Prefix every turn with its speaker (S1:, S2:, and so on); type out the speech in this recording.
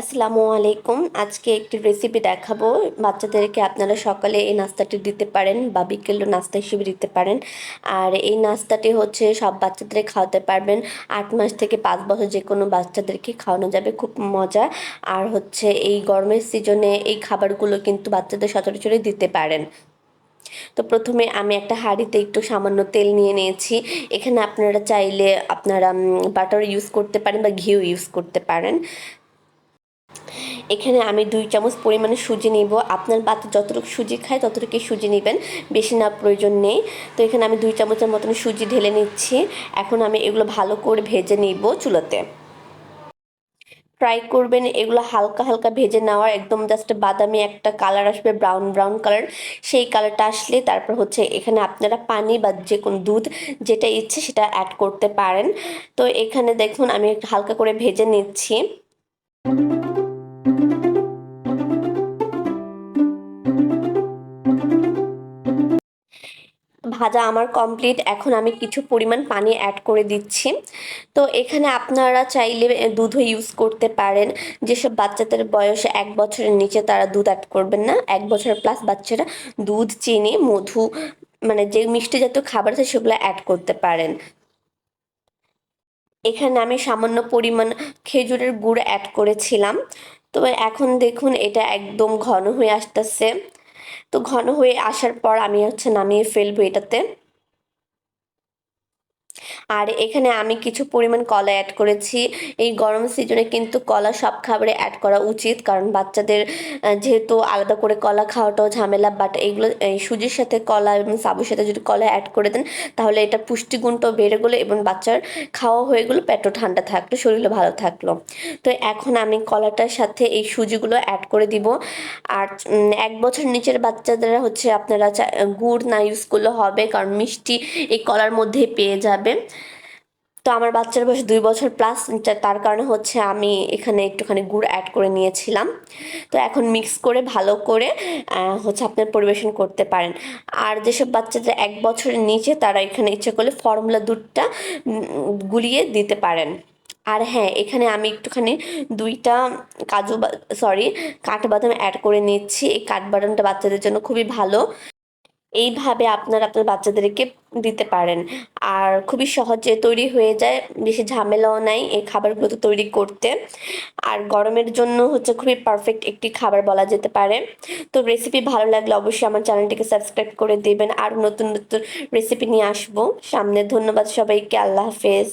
S1: আসসালামু আলাইকুম। আজকে একটি রেসিপি দেখাবো। বাচ্চাদেরকে আপনারা সকালে এই নাস্তাটি দিতে পারেন বা বিকেলের নাস্তা হিসেবে দিতে পারেন। আর এই নাস্তাটি হচ্ছে সব বাচ্চাদের খাওয়াতে পারবেন। আট মাস থেকে পাঁচ বছর যে কোনো বাচ্চাদেরকে খাওয়ানো যাবে, খুব মজা। আর হচ্ছে এই গরমের সিজনে এই খাবারগুলো কিন্তু বাচ্চাদের সচরাচরই দিতে পারেন। তো প্রথমে আমি একটা হাঁড়িতে একটু সামান্য তেল নিয়ে নিয়েছি। এখানে আপনারা চাইলে আপনারা বাটার ইউজ করতে পারেন বা ঘিও ইউজ করতে পারেন। এখানে আমি দুই চামচ পরিমাণে সুজি নিব। আপনার বাচ্চা যতটুকু সুজি খায়, ততটুকুই সুজি নেবেন। বেশি না, প্রয়োজন নেই। তো এখানে আমি দুই চামচের মতন সুজি ঢেলে নিচ্ছি। এখন আমি এগুলো ভালো করে ভেজে নিব চুলোতে। ট্রাই করবেন এগুলো হালকা হালকা ভেজে নেওয়ার। একদম জাস্ট বাদামি একটা কালার আসবে ব্রাউন ব্রাউন কালার সেই কালারটা আসলে তারপর হচ্ছে এখানে আপনারা পানি বা যে কোনো দুধ যেটা ইচ্ছে সেটা অ্যাড করতে পারেন। তো এখানে দেখুন আমি হালকা করে ভেজে নিচ্ছি। ভাজা আমার কমপ্লিট এখন আমি কিছু পরিমাণ পানি অ্যাড করে দিচ্ছি। তো এখানে আপনারা চাইলে দুধও ইউজ করতে পারেন। যেসব বাচ্চাদের বয়স এক বছরের নিচে তারা দুধ অ্যাড করবেন না। এক বছর প্লাস বাচ্চারা দুধ, চিনি, মধু মানে যে মিষ্টি জাতীয় খাবার আছে সেগুলো অ্যাড করতে পারেন। এখানে আমি সামান্য পরিমাণ খেজুরের গুড় অ্যাড করেছিলাম। তো এখন দেখুন, এটা একদম ঘন হয়ে আসতেছে। তো ঘন হয়ে আসার পর আমি হচ্ছে নামিয়ে ফেলব এটাতে। আর এখানে আমি কিছু পরিমাণ কলা অ্যাড করেছি। এই গরম সিজনে কিন্তু কলা সব খাবারে অ্যাড করা উচিত, কারণ বাচ্চাদের যেহেতু আলাদা করে কলা খাওয়াটাও ঝামেলা বাট এইগুলো, এই সুজির সাথে কলা এবং সাবুর সাথে যদি কলা অ্যাড করে দেন, তাহলে এটা পুষ্টিগুণটাও বেড়ে গেলো এবং বাচ্চার খাওয়া হয়ে গেলো, পেটও ঠান্ডা থাকল, শরীরও ভালো থাকল। তো এখন আমি কলাটার সাথে এই সুজিগুলো অ্যাড করে দিব। আর এক বছর নিচের বাচ্চাদের হচ্ছে আপনারা গুড় না ইউজ করলে হবে, কারণ মিষ্টি এই কলার মধ্যেই পেয়ে যাবে। তো আমার বাচ্চার বয়স দুই বছর প্লাস তার কারণে হচ্ছে আমি এখানে একটুখানি গুড় অ্যাড করে নিয়েছিলাম। তো এখন মিক্স করে ভালো করে হচ্ছে আপনার পরিবেশন করতে পারেন। আর যেসব বাচ্চাদের এক বছরের নিচে, তারা এখানে ইচ্ছে করলে ফর্মুলা দুধটা গুলিয়ে দিতে পারেন। আর হ্যাঁ এখানে আমি একটুখানি দুইটা কাজু সরি কাঠবাদাম অ্যাড করে নিচ্ছি। এই কাঠবাদামটা বাচ্চাদের জন্য খুবই ভালো। এইভাবে আপনারা আপনার বাচ্চাদেরকে দিতে পারেন। আর খুবই সহজে তৈরি হয়ে যায়, বেশি ঝামেলাও নাই এই খাবারগুলো তো তৈরি করতে। আর গরমের জন্য হচ্ছে খুবই পারফেক্ট একটি খাবার বলা যেতে পারে। তো রেসিপি ভালো লাগলে অবশ্যই আমার চ্যানেলটিকে সাবস্ক্রাইব করে দেবেন। আর নতুন নতুন রেসিপি নিয়ে আসব। সামনে ধন্যবাদ সবাইকে, আল্লাহ হাফেজ।